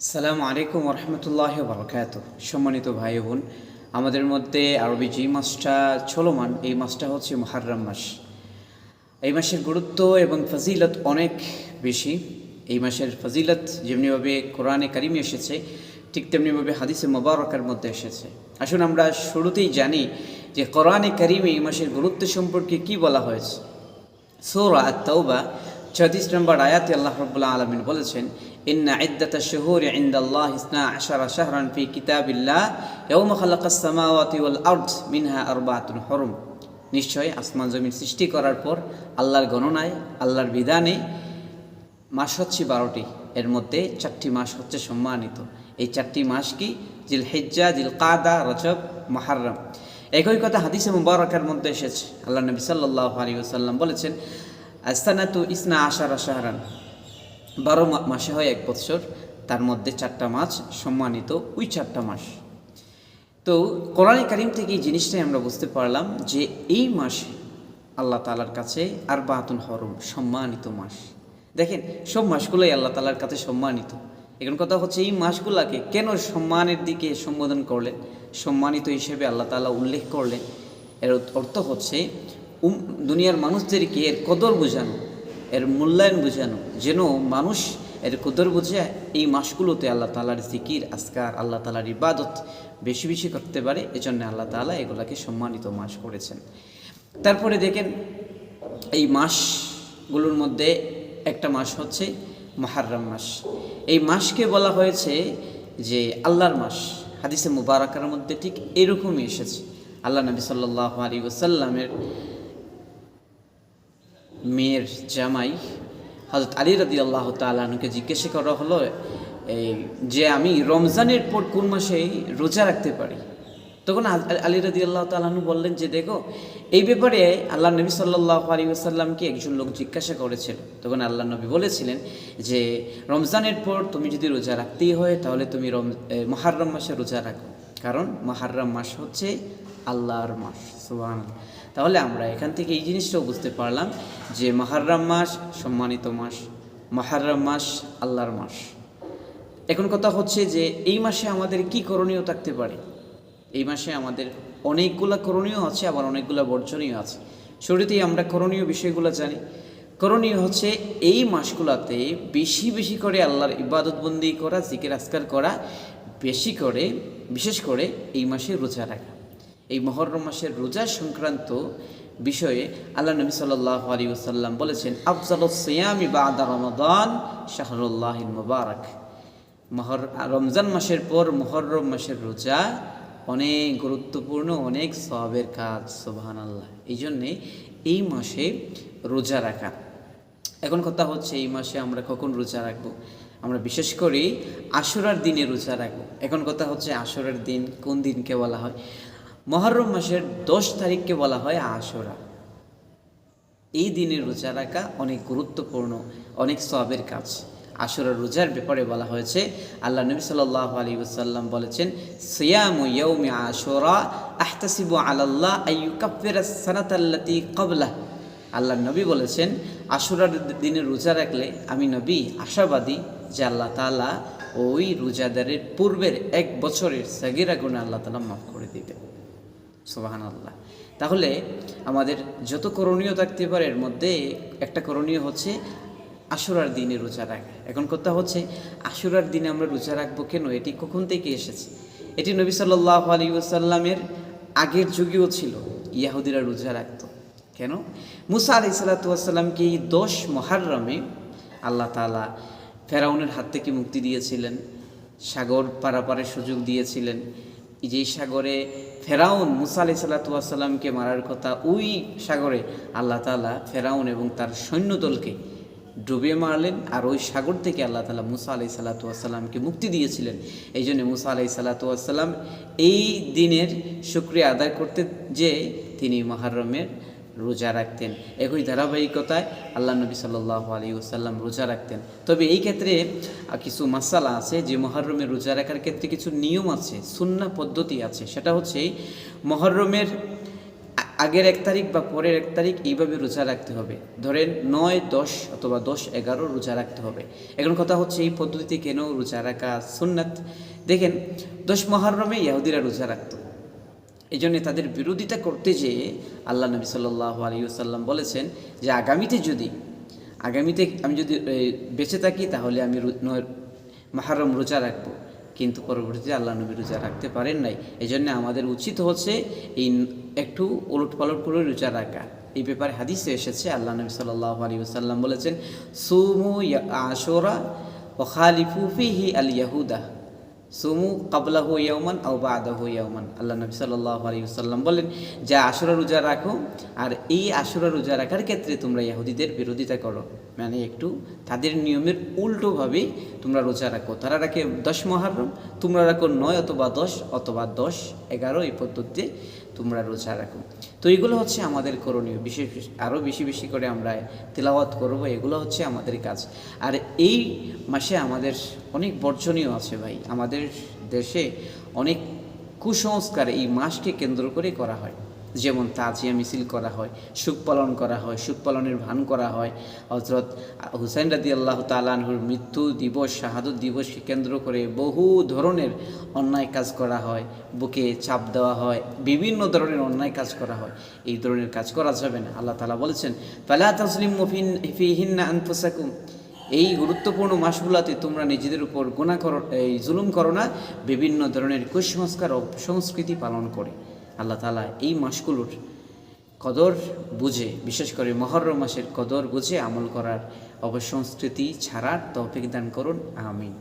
সালামু আলাইকুম রহমতুল্লাহ বরকাত সম্মানিত ভাই বোন, আমাদের মধ্যে আরবি যে মাসটা চলমান, এই মাসটা হচ্ছে মহারম মাস। এই মাসের গুরুত্ব এবং ফজিলত অনেক বেশি। এই মাসের ফজিলত যেমনিভাবে কোরআনে কারিমে এসেছে, ঠিক তেমনিভাবে হাদিসে মোবারকের মধ্যে এসেছে। আসুন আমরা শুরুতেই জানি যে কোরআনে কারিমে এই মাসের গুরুত্ব সম্পর্কে কি বলা হয়েছে। সৌরা আত্মাউবা চৌত্রিশ নম্বর আয়াতে আল্লাহ রব্বুল্লাহ আলমিন বলেছেন ইন্না ইদ্দাতা শুহুর ইন্দাল্লাহ ইসনা আশারা শাহরান ফি কিতাবিল্লাহ ইয়াউমা খালাকাস সামাওয়াতি ওয়াল আরদ মিনহা আরবাতুন হরম নিশ্চয় আসমান জমিন সৃষ্টি করার পর আল্লাহর গণনায়, আল্লাহর বিধানে মাস হচ্ছে বারোটি। এর মধ্যে চারটি মাস হচ্ছে সম্মানিত। এই চারটি মাস কি? জিল হেজ্জা জিল কাদা রজব, মাহারম। একই কথা হাদিসে মুবারকের মধ্যে এসেছে। আল্লাহ নবী সাল্লাহ আলী ওসাল্লাম বলেছেন আস্তানাতু ইসনা আশারা শাহরান। বারো মাসে হয় এক বৎসর। তার মধ্যে চারটা মাস, সম্মানিত ওই চারটা মাস। তো কোরআন কারিম থেকে এই জিনিসটাই আমরা বুঝতে পারলাম যে এই মাসে আল্লাহ তালার কাছে আর বাহাতুন হরম, সম্মানিত মাস। দেখেন, সব মাসগুলোই আল্লাহ তালার কাছে সম্মানিত। এখন কথা হচ্ছে এই মাসগুলাকে কেন সম্মানের দিকে সম্বোধন করলেন? সম্মানিত হিসেবে আল্লাহ তালা উল্লেখ করলেন। এর অর্থ হচ্ছে দুনিয়ার মানুষদেরকে এর কদর বোঝানো। এর মূল্যায়ন বোঝানো, যেন মানুষ এর কদর বুঝে এই মাসগুলোতে আল্লাহ তালার জিকির আসকার আল্লাহ তালার ইবাদত বেশি বেশি করতে পারে। এজন্য আল্লাহ তালা এগুলাকে সম্মানিত মাস করেছেন। তারপরে দেখেন, এই মাসগুলোর মধ্যে একটা মাস হচ্ছে মহারম মাস। এই মাসকে বলা হয়েছে যে আল্লাহর মাস। হাদিসে মুবারকার মধ্যে ঠিক এরকমই এসেছে। আল্লাহ নবী সাল্লাহ আলী ওসাল্লামের মেয়ের জামাই হজরত আলী রাদি আল্লাহ তালকে জিজ্ঞাসা করা হলো এই যে আমি রমজানের পর কোন মাসে রোজা রাখতে পারি? তখন আল- রাদি আল্লাহ তালাহনু বললেন, যে দেখো, এই ব্যাপারে আল্লাহ নবী সাল্লাহ আলী আসাল্লামকে একজন লোক জিজ্ঞাসা করেছিল। তখন আল্লাহ নবী বলেছিলেন যে, রমজানের পর তুমি যদি রোজা রাখতেই হয়, তাহলে তুমি রম মহারম মাসে রোজা রাখো। কারণ মহারম মাস হচ্ছে আল্লাহর মাস সুবাহ তাহলে আমরা এখান থেকে এই জিনিসটাও বুঝতে পারলাম যে মহারম মাস সম্মানিত মাস, মহারম মাস আল্লাহর মাস। এখন কথা হচ্ছে যে এই মাসে আমাদের কি করণীয় থাকতে পারে? এই মাসে আমাদের অনেকগুলা করণীয় আছে, আবার অনেকগুলা বর্জনীয় আছে। শুরুতেই আমরা করণীয় বিষয়গুলো জানি। করণীয় হচ্ছে এই মাসগুলোতে বেশি বেশি করে আল্লাহর ইবাদতবন্দি করা জিকির আসকার করা বেশি করে, বিশেষ করে এই মাসে রোজা রাখা। এই মহরম মাসের রোজা সংক্রান্ত বিষয়ে আল্লাহ নবী সাল্লাহ আলী ওসাল্লাম বলেছেন আফজাল সিয়ামি বা আদা রমাদান শাহরুল্লাহ মুবারক। মহর, রমজান মাসের পর মহরম মাসের রোজা অনেক গুরুত্বপূর্ণ, অনেক সবের কাজ সোহান আল্লাহ এই জন্যে এই মাসে রোজা রাখা। এখন কথা হচ্ছে, এই মাসে আমরা কখন রোজা রাখব? আমরা বিশেষ করি আশুরার দিনে রোজা রাখব। এখন কথা হচ্ছে আশুরার দিন কোন দিনকে বলা হয়? মহরম মাসের দশ তারিখকে বলা হয় আশুরা। এই দিনের রোজা রাখা অনেক গুরুত্বপূর্ণ, অনেক সবের কাজ। আশুরার রোজার ব্যাপারে বলা হয়েছে, আল্লাহ নবী সাল্লাহ আলী ওসাল্লাম বলেছেন, সিয়ামু ইয়াউমি আশুরা আহতাসিবু আলাল্লাহ সানাতাল্লাতি ক্বাবলাহ। আল্লাহ নবী বলেছেন, আশুরার দিনে রোজা রাখলে আমি নবী আশাবাদী যে আল্লাহ তাআলা ওই রোজাদারের পূর্বের এক বছরের সাগিরা গুণা আল্লাহ তাআলা মাফ করে দিবে। সোবাহান আল্লাহ তাহলে আমাদের যত করণীয় থাকতে পারে, এর মধ্যে একটা করণীয় হচ্ছে আশুরার দিনে রোজা রাখা। এখন কথা হচ্ছে, আশুরার দিনে আমরা রোজা রাখব কেন? এটি কখন থেকে এসেছে? এটি নবী সাল্লাহ আলী ওসাল্লামের আগের যুগেও ছিল। ইয়াহুদিরা রোজা রাখত। কেন? মুসা আলি সাল্লাতুয়াসাল্লামকে এই দশ মহারমে আল্লাহ তালা ফেরাউনের হাত থেকে মুক্তি দিয়েছিলেন, সাগর পারাপারের সুযোগ দিয়েছিলেন। এই যে সাগরে ফেরাউন মুসা আলি মারার কথা, ওই সাগরে আল্লাহ তালা ফেরাউন এবং তার সৈন্যদলকে ডুবিয়ে মারলেন আর ওই সাগর থেকে আল্লাহ তালা মুসা আলি সাল্লাতুয়াসাল্লামকে মুক্তি দিয়েছিলেন। এই জন্য মুসা আলি সাল্লাতুয়াসাল্লাম এই দিনের শুক্রিয়া আদায় করতে যে তিনি মহারমের রোজা রাখতেন। একই ধারাবাহিকতায় আল্লাহ নবী সাল্লাহ আলী ওসাল্লাম রোজা রাখতেন। তবে এই ক্ষেত্রে কিছু মাসালা আছে যে মহরমের রোজা রাখার ক্ষেত্রে কিছু নিয়ম আছে সুন্না পদ্ধতি আছে। সেটা হচ্ছে মহরমের আগের এক তারিখ বা পরের এক তারিখ এইভাবে রোজা রাখতে হবে। ধরেন নয়, দশ অথবা দশ, এগারো রোজা রাখতে হবে। এখন কথা হচ্ছে এই পদ্ধতিতে কেন রোজা রাখা সুন্নাত? দেখেন, দশ মহারমে ইহুদিরা রোজা রাখতো। এই জন্যে তাদের বিরোধিতা করতে যেয়ে আল্লাহ নবী সাল্লাহ আলিউসাল্লাম বলেছেন যে আগামীতে যদি, আগামীতে আমি যদি বেঁচে থাকি তাহলে আমি মাহারম রোজা রাখব। কিন্তু পরবর্তীতে আল্লাহ নবী রোজা রাখতে পারেন নাই। এই জন্য আমাদের উচিত হচ্ছে এই একটু উলট পালট করে রোজা রাখা। এই ব্যাপারে হাদিসে এসেছে, আল্লাহ নবী সাল্লাহ আলী বলেছেন, সুমু আশোরা ও খালিফু ফিহি আল ইয়াহুদা সুমু কাবলাহু আউ আও বাদাহু ইয়াউমান। আল্লাহ নবী সাল্লাহ আলাইহি ওয়াসাল্লাম বলেন, যে আশুরা রোজা রাখো আর এই আশুরা রোজা রাখার ক্ষেত্রে তোমরা ইহুদিদের বিরোধিতা করো। মানে একটু তাদের নিয়মের উল্টোভাবে তোমরা রোজা রাখো। তারা রাখে দশ মহারম, তোমরা রাখো নয় অথবা দশ অথবা দশ, এগারো এই পদ্ধতিতে তোমরা রোজা রাখো। তো এগুলো হচ্ছে আমাদের করণীয়। বিশেষ আরও বেশি বেশি করে আমরা তেলাওয়াত করব, এগুলো হচ্ছে আমাদের কাজ। আর এই মাসে আমাদের অনেক বর্জনীয় আছে ভাই। আমাদের দেশে অনেক কুসংস্কার এই মাসকে কেন্দ্র করে করা হয়। যেমন তাজিয়া মিছিল করা হয়, সুখ পালন করা হয়, সুখ পালনের ভান করা হয়। হজরত হুসাইন রাদি আল্লাহ তালানহুর মৃত্যু দিবস, শাহাদত দিবসকে কেন্দ্র করে বহু ধরনের অন্যায় কাজ করা হয়। বুকে চাপ দেওয়া হয়, বিভিন্ন ধরনের অন্যায় কাজ করা হয়। এই ধরনের কাজ করা যাবে না। আল্লাহ তালা বলেছেন, ফালা তসলিম মফিন ফিহিন্না আনফুসাকুম। এই গুরুত্বপূর্ণ মাসগুলোতে তোমরা নিজেদের উপর গুণা করো, এই জুলুম করো না। বিভিন্ন ধরনের কুসংস্কার ও সংস্কৃতি পালন করে। আল্লাহ তালা এই মাসগুলোর কদর বুঝে, বিশেষ করে মহরম মাসের কদর বুঝে আমল করার অবসংস্কৃতি ছাড়ার তৌফিক দান করুন, আমিন।